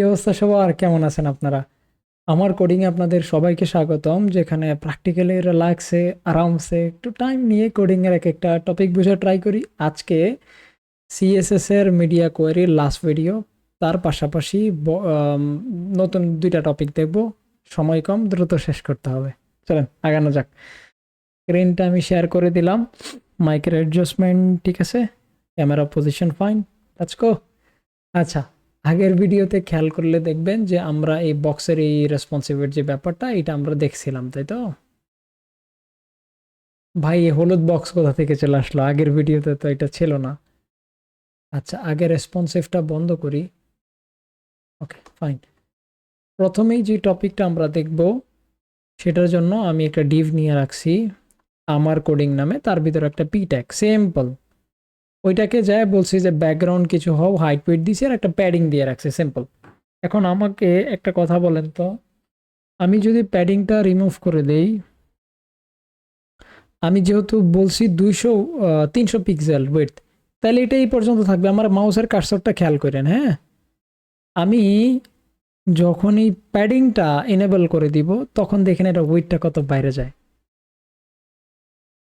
কি অবস্থা সবার? কেমন আছেন আপনারা? আমার কোডিংয়ে আপনাদের সবাইকে স্বাগতম, যেখানে প্র্যাকটিক্যালি রিল্যাক্সে আরামসে, একটু টাইম নিয়ে কোডিংয়ের এক একটা টপিক বুঝে ট্রাই করি। আজকে সিএসএস এর মিডিয়া কোয়ারির লাস্ট ভিডিও তার পাশাপাশি নতুন দুইটা টপিক দেখব। সময় কম, দ্রুত শেষ করতে হবে। চলেন, আগানো যাক। স্ক্রিনটা আমি শেয়ার করে দিলাম। মাইকের অ্যাডজাস্টমেন্ট ঠিক আছে? ক্যামেরা পজিশন ফাইন আজকো আচ্ছা আগের ভিডিওতে খেয়াল করলে দেখবেন যে আমরা এই বক্সের এই রেসপন্সিভের যে ব্যাপারটা, এটা আমরা দেখছিলাম, তাই তো? ভাই, এই হলুদ বক্স কোথা থেকে চলে আসলো? আগের ভিডিওতে তো এটা ছিল না। আচ্ছা আগে রেসপন্সিভটা বন্ধ করি। ওকে ফাইন প্রথমেই যে টপিকটা আমরা দেখব, সেটার জন্য আমি একটা ডিভ নিয়ে রাখছি, আমার কোডিং নামে, তার ভিতরে একটা পি ট্যাগ সিম্পল ওইটাকে যায় বলছি যে ব্যাকগ্রাউন্ড কিছু হোক হাইট ওয়েট দিছি আর একটা প্যাডিং দিয়ে রাখছে সিম্পল এখন আমাকে একটা কথা বলেন তো, আমি যদি প্যাডিংটা রিমুভ করে দেই, আমি যেহেতু বলছি দুইশো তিনশো পিক্সেল ওয়েট তাহলে এটা এই পর্যন্ত থাকবে। আমার মাউসের কার্সরটা খেয়াল করেন হ্যাঁ? আমি যখন এই প্যাডিংটা এনেবল করে দিব, তখন দেখেন এটা ওয়েটটা কত বাইরে যায়।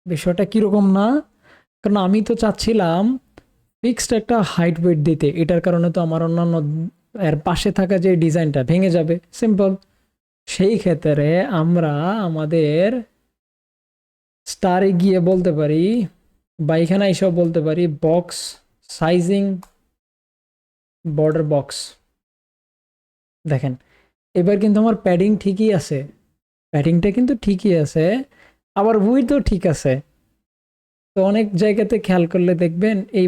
বিষয়টা কীরকম না কারণ আমি তো চাচ্ছিলাম ফিক্সড একটা হাইট ওয়েট দিতে। এটার কারণে তো আমার অন্যান্য এর পাশে থাকা যে ডিজাইনটা ভেঙে যাবে। সিম্পল সেই ক্ষেত্রে আমরা আমাদের স্টারে গিয়ে বলতে পারি বা এখানে এসব বলতে পারি বক্স সাইজিং বর্ডার বক্স দেখেন, এবার কিন্তু আমার প্যাডিং ঠিকই আছে। প্যাডিংটা কিন্তু ঠিকই আছে, আবার উইথও ঠিক আছে। তো অনেক জায়গাতে খেয়াল করলে দেখবেন এই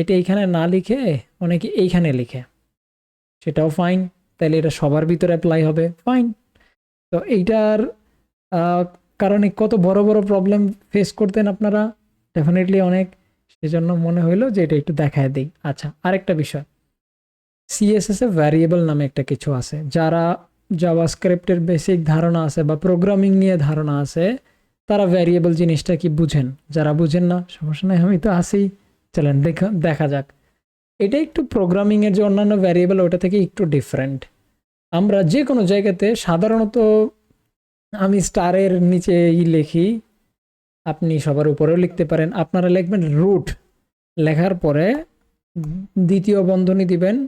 এটা এইখানে না লিখে অনেকে এইখানে লিখে। সেটাও ফাইন তাহলে এটা সবার ভিতরে অ্যাপ্লাই হবে ফাইন তো এইটার কারণে কত বড় বড় প্রবলেম ফেস করতেন আপনারা? ডেফিনেটলি অনেক। সেজন্য মনে হইল যে এটা একটু দেখায় দিই। আচ্ছা আরেকটা বিষয়। সিএসএস এ ভ্যারিয়েবল নামে একটা কিছু আছে। যারা জাভাস্ক্রিপ্টের বেসিক ধারণা আছে বা প্রোগ্রামিং নিয়ে ধারণা আছে তারা ভ্যারিয়েবল জিনিসটা কি বুঝেন? যারা বুঝেন না, সমস্যা নাই, আমি তো আসি চলেন, দেখা দেখা যাক। এটা একটু প্রোগ্রামিংয়ের যে অন্যান্য ভ্যারিয়েবল ওটা থেকে একটু ডিফারেন্ট আমরা যে কোনো জায়গাতে সাধারণত আমি স্টারের নিচে ই লিখি। আপনি সবার উপরেও লিখতে পারেন। আপনারা লিখবেন রুট লেখার পরে দ্বিতীয় বন্ধনী দিবেন।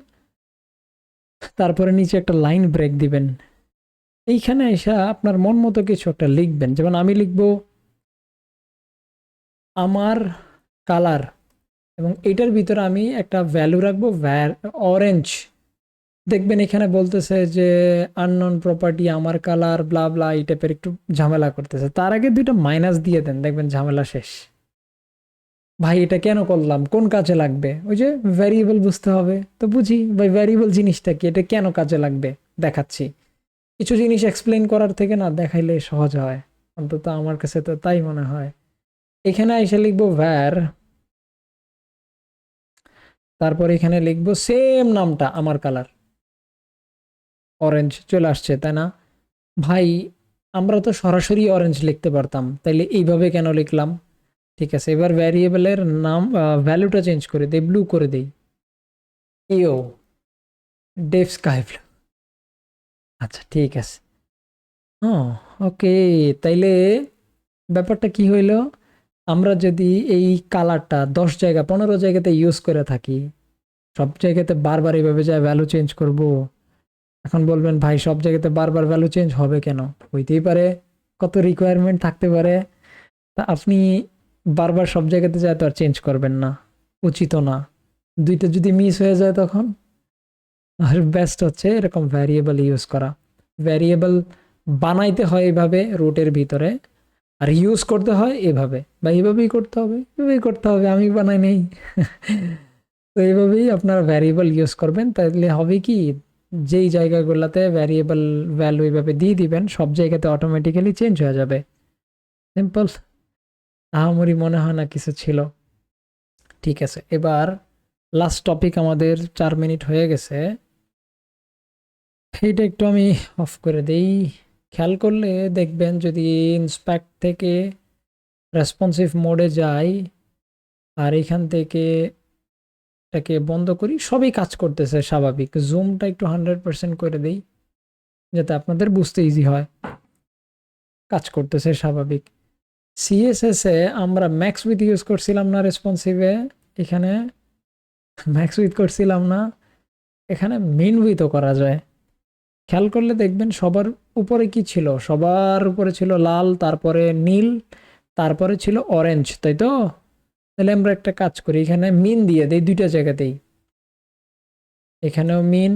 তারপরে নিচে একটা লাইন ব্রেক দিবেন। এইখানে এসে আপনার মন মতো কিছু একটা লিখবেন। যেমন আমি লিখব, আমার কালার এবং এটার ভিতরে আমি একটা ভ্যালু রাখব অরেঞ্জ দেখবেন এখানে বলতেছে যে আননন প্রপার্টি আমার কালার ব্লা ব্লা এই টাইপের একটু ঝামেলা করতেছে। তার আগে দুইটা মাইনাস দিয়ে দেন, দেখবেন ঝামেলা শেষ। ভাই, এটা কেন করলাম? কোন কাজে লাগবে? ওই যে ভ্যারিয়েবল বুঝতে হবে। তো বুঝি, ভাই ভ্যারিয়েবল জিনিসটা কি? এটা কেন কাজে লাগবে? দেখাচ্ছি। কিছু জিনিস এক্সপ্লেন করার থেকে না দেখাইলে সহজ হয়। অন্তত আমার কাছে তো তাই মনে হয়। এখানে এসে লিখব ভ্যার তারপর এখানে লিখব সেম নামটা, আমার কালার অরেঞ্জ চলে আসছে, তাই না? ভাই, আমরা তো সরাসরি অরেঞ্জ লিখতে পারতাম, তাইলে এইভাবে কেন লিখলাম? ঠিক আছে, এবার ভ্যারিয়েবলের নাম ভ্যালুটা চেঞ্জ করে দেই ব্লু করে দেই। ইও ডেভ স্কাই আচ্ছা ঠিক আছে। হ্যাঁ ওকে, তাইলে ব্যাপারটা কি হইল? আমরা যদি এই কালারটা দশ জায়গা, পনেরো জায়গাতে ইউজ করে থাকি, সব জায়গাতে বারবার এইভাবে যায় ভ্যালু চেঞ্জ করব। এখন বলবেন, ভাই, সব জায়গাতে বারবার ভ্যালু চেঞ্জ হবে কেন? হইতেই পারে, কত রিকোয়ারমেন্ট থাকতে পারে। তা আপনি বারবার সব জায়গাতে যায় তো আর চেঞ্জ করবেন না উচিত না। দুইটা যদি মিস হয়ে যায় তখন, আর বেস্ট হচ্ছে এরকম ভ্যারিয়েবল ইউজ করা। ভ্যারিয়েবল বানাইতে হয় এইভাবে রুটের ভিতরে আর ইউজ করতে হয় এভাবে বা এইভাবেই করতে হবে, এভাবেই করতে হবে, আমি বানাই নেই। তো এইভাবেই আপনারা ভ্যারিয়েবল ইউজ করবেন, তাহলে হবে কি যেই জায়গাগুলোতে ভ্যারিয়েবল ভ্যালু এইভাবে দিয়ে দিবেন, সব জায়গাতে অটোমেটিক্যালি চেঞ্জ হয়ে যাবে। সিম্পল আহামরি মনে হয় না কিছু ছিল। ঠিক আছে, এবার লাস্ট টপিক আমাদের চার মিনিট হয়ে গেছে। এইটা একটু আমি অফ করে দেই। খেয়াল করলে দেখবেন যদি ইন্সপেক্ট থেকে রেসপন্সিভ মোডে যাই আর এখান থেকে এটাকে বন্ধ করি, সবই কাজ করতেছে স্বাভাবিক। জুমটা একটু হান্ড্রেড পার্সেন্ট করে দেই যাতে আপনাদের বুঝতে ইজি হয়। কাজ করতেছে স্বাভাবিক। সিএসএস আমরা ম্যাক্স উইথ ইউজ করছিলাম না রেসপন্সিভে এখানে ম্যাক্স উইথ করছিলাম না, এখানে মেন উইথও করা যায়। খেয়াল করলে দেখবেন সবার উপরে কি ছিল? সবার উপরে ছিল লাল, তারপরে নীল, তারপরে ছিল অরেঞ্জ তাই তো? তাহলে আমরা একটা কাজ করি, এখানে মিন দিয়ে দেই দুইটা জায়গাতেই। এখানেও মিন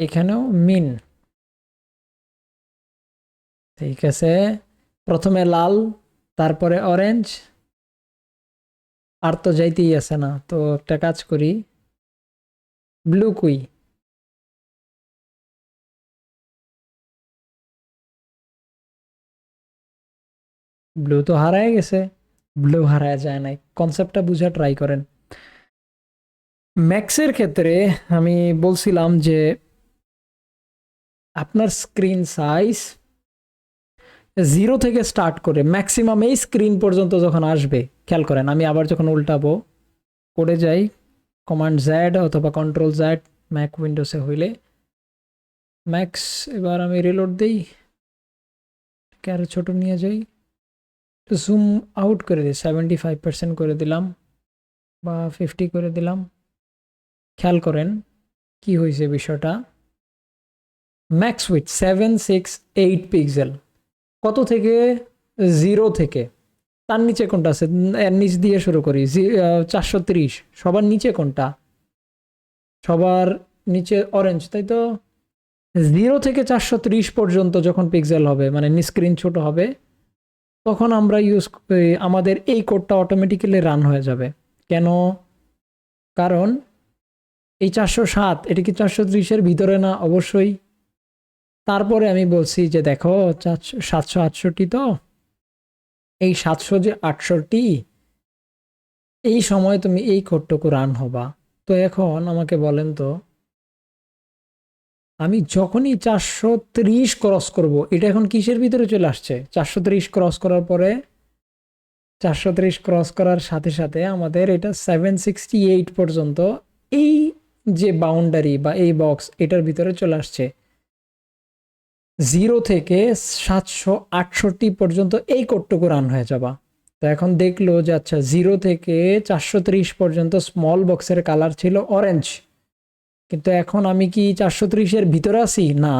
এখানেও মিন ঠিক আছে? প্রথমে লাল, তারপরে অরেঞ্জ আর তো যাইতেই আছে না, তো একটা কাজ করি। ব্লু কুই। ব্লু তো হারায় গেছে। ব্লু হারায় যায় নাই। কনসেপ্টটা বুঝা ট্রাই করেন। ম্যাক্সের ক্ষেত্রে আমি বলছিলাম যে, আপনার স্ক্রিন সাইজ জিরো থেকে স্টার্ট করে ম্যাক্সিমাম এই স্ক্রিন পর্যন্ত যখন আসবে, খেয়াল করেন, আমি আবার যখন উল্টাবো করে যাই কমান্ড জ্যাড অথবা কন্ট্রোল জ্যাড ম্যাক উইন্ডোসে হইলে ম্যাক্স এবার আমি রিলোড দিই আরও ছোট নিয়ে যাই। জুম আউট করে দিই সেভেন্টি ফাইভ পার্সেন্ট করে দিলাম বা ফিফটি করে দিলাম। খেয়াল করেন কি হয়েছে বিষয়টা। Max width seven six eight pixel কত থেকে? জিরো থেকে। তার নিচে কোনটা আছে? এর নিচ দিয়ে শুরু করি। চারশো তিরিশ। সবার নিচে কোনটা? সবার নিচে অরেঞ্জ তাই তো? জিরো থেকে চারশো ত্রিশ পর্যন্ত যখন পিক্সেল হবে মানে স্ক্রিন ছোট হবে তখন আমরা ইউজ আমাদের এই কোডটা অটোমেটিক্যালি রান হয়ে যাবে। কেন? কারণ এই চারশো সাত, এটা কি চারশো ত্রিশের ভিতরে না? অবশ্যই। তারপরে আমি বলছি যে দেখো সাতশো আটষট্টি তো। এই সাতশো যে আটষট্টি, এই সময় তুমি এই কোডটুকু রান হবা। তো এখন আমাকে বলেন তো আমি যখনই চারশো ত্রিশ ক্রস করব, এটা এখন কিসের ভিতরে চলে আসছে? চারশো ত্রিশ ক্রস করার পরে, চারশো ত্রিশ ক্রস করার সাথে সাথে আমাদের এটা সেভেন সিক্সটি এইট পর্যন্ত এই যে বাউন্ডারি বা এই বক্স এটার ভিতরে চলে আসছে। জিরো থেকে সাতশো আটষট্টি পর্যন্ত এই কোডটুকু রান হয়ে যাবা। তো এখন দেখল যে আচ্ছা জিরো থেকে চারশো ত্রিশ পর্যন্ত স্মল বক্সের কালার ছিল অরেঞ্জ কিন্তু এখন আমি কি চারশো ত্রিশের ভিতরে আছি? না।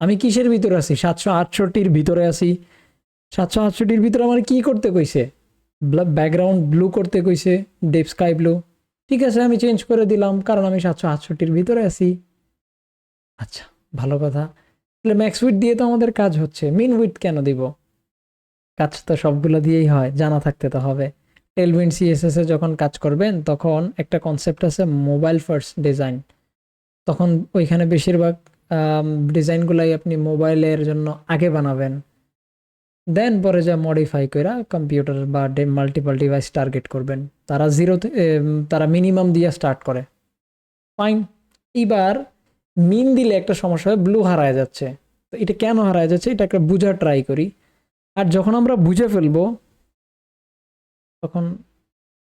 আমি কিসের ভিতরে আছি? সাতশো আটষট্টির ভিতরে আছি। সাতশো আটষট্টির ভিতরে আমার কি করতে কইছে? ব্যাকগ্রাউন্ড ব্লু করতে কইছে ডেপ স্কাই ব্লু ঠিক আছে, আমি চেঞ্জ করে দিলাম, কারণ আমি সাতশো আটষট্টির ভিতরে আছি। আচ্ছা ভালো কথা। তাহলে ম্যাক্স উইথ দিয়ে তো আমাদের কাজ হচ্ছে। মিন উইথ কেন দিব? কাজ তো সবগুলো দিয়েই হয়, জানা থাকতে তো হবে। টেলউইন সিএসএস যখন কাজ করবেন, তখন একটা কনসেপ্ট আছে মোবাইল ফার্স্ট ডিজাইন তখন ওইখানে বেশিরভাগ ডিজাইনগুলাই আপনি মোবাইলের জন্য আগে বানাবেন। দেন পরে যা মডিফাই করে কম্পিউটার বা মাল্টিপল ডিভাইস টার্গেট করবেন। তারা জিরো তারা মিনিমাম দিয়ে স্টার্ট করে। ফাইন এবার মিন দিলে একটা সমস্যা হয় ব্লু হারায় যাচ্ছে। তো এটা কেন হারায় যাচ্ছে? এটা একটা বুঝার ট্রাই করি। আর যখন আমরা বুঝে ফেলব, তখন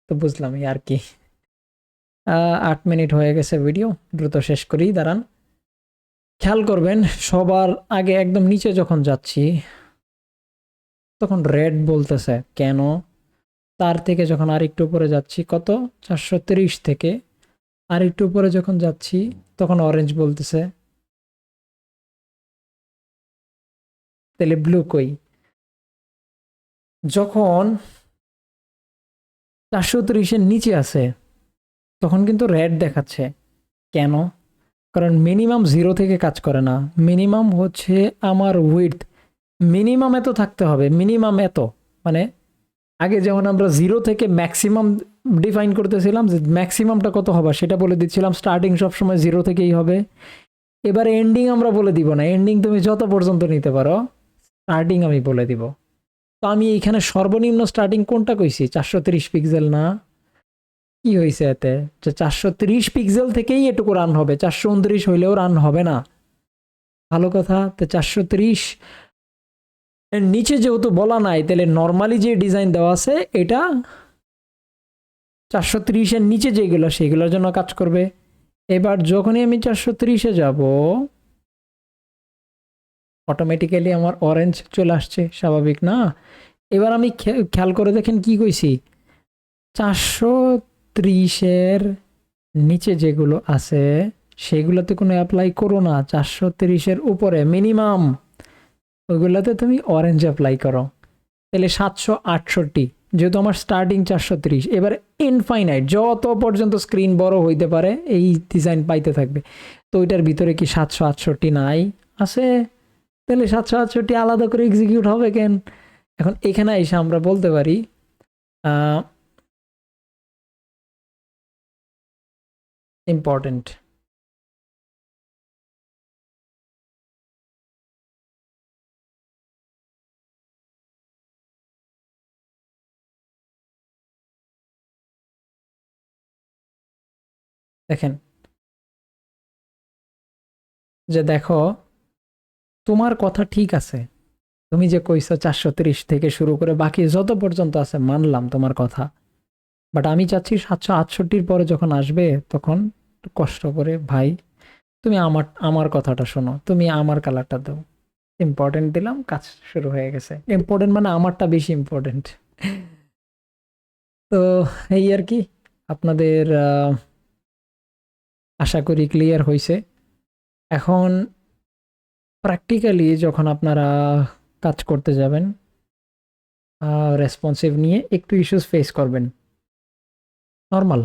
তো বুঝলামই আর কি। আট মিনিট হয়ে গেছে ভিডিও দ্রুত শেষ করি, দাঁড়ান। খেয়াল করবেন, সবার আগে একদম নিচে যখন যাচ্ছি, তখন রেড বলতেছে, কেন? তার থেকে যখন আর একটু উপরে যাচ্ছি, কত? চারশো থেকে। আর একটু উপরে যখন যাচ্ছি, তখন অরেঞ্জ বলতেছে, তাহলে ব্লু কই? যখন চারশো তিরিশের নিচে আছে তখন কিন্তু রেড দেখাচ্ছে। কেন? কারণ মিনিমাম জিরো থেকে কাজ করে না। মিনিমাম হচ্ছে আমার উইথ মিনিমাম এত থাকতে হবে। মিনিমাম এত। মানে আগে যেমন আমরা জিরো থেকে ম্যাক্সিমাম ডিফাইন করতেছিলাম যে ম্যাক্সিমামটা কত হবে, সেটা বলে দিচ্ছিলাম স্টার্টিং সবসময় জিরো থেকেই হবে। এবার এন্ডিং আমরা বলে দিব না। এন্ডিং তুমি যত পর্যন্ত নিতে পারো স্টার্টিং আমি বলে দিব। তো আমি এইখানে সর্বনিম্ন স্টার্টিং কোনটা কইছি? চারশো তিরিশ পিক্সেল না? কি হয়েছে এতে? যে চারশো তিরিশ পিক্সেল থেকেই এটুকু রান হবে, চারশো উনত্রিশ হইলেও রান হবে না। ভালো কথা, তো চারশো তিরিশ নিচে যেহেতু বলা নাই, তাহলে নর্মালি যে ডিজাইন দেওয়া আছে, এটা চারশো তিরিশের নিচে যেগুলো, সেগুলোর জন্য কাজ করবে। এবার যখনই আমি চারশো তিরিশে যাব অটোমেটিক্যালি আমার অরেঞ্জ চলে আসছে, স্বাভাবিক না? এবার আমি খেয়াল করে দেখেন কি কইছি। চারশো ত্রিশের নিচে যেগুলো আছে, সেগুলোতে কোনো অ্যাপ্লাই করো না। চারশো তিরিশের উপরে মিনিমাম ওইগুলোতে তুমি অরেঞ্জ অ্যাপ্লাই করো। তাহলে সাতশো আটষট্টি, যেহেতু আমার স্টার্টিং চারশো তিরিশ। এবার ইনফাইনাইট যত পর্যন্ত স্ক্রিন বড় হইতে পারে, এই ডিজাইন পাইতে থাকবে। তো ওইটার ভিতরে কি সাতশো আটষট্টি নাই? আছে। তাহলে সাতশো আটষট্টি আলাদা করে এক্সিকিউট হবে কেন? এখন এখানে এসে আমরা বলতে পারি ইম্পর্টেন্ট দেখেন, যে দেখো, তোমার কথা ঠিক আছে। তুমি যে কইছো চারশো থেকে শুরু করে বাকি যত পর্যন্ত আছে, মানলাম তোমার কথা। বাট আমি চাচ্ছি সাতশো আটষট্টির পরে যখন আসবে, তখন কষ্ট করে, ভাই, তুমি আমার আমার কথাটা শোনো, তুমি আমার কালারটা দাও। ইম্পর্টেন্ট দিলাম, কাজ শুরু হয়ে গেছে। ইম্পর্টেন্ট মানে আমারটা বেশি ইম্পর্টেন্ট তো এই আর কি, আপনাদের আশা করি ক্লিয়ার হয়েছে এখন প্র্যাকটিক্যালি যখন আপনারা কাজ করতে যাবেন রেসপন্সিভ নিয়ে একটু ইস্যুস ফেস করবেন। নর্মাল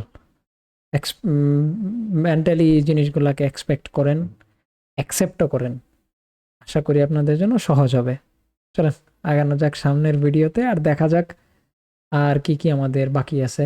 মেন্টালি জিনিসগুলোকে এক্সপেক্ট করেন অ্যাকসেপ্টও করেন। আশা করি আপনাদের জন্য সহজ হবে। চলেন, আগানো যাক সামনের ভিডিওতে আর দেখা যাক আর কি কি আমাদের বাকি আছে।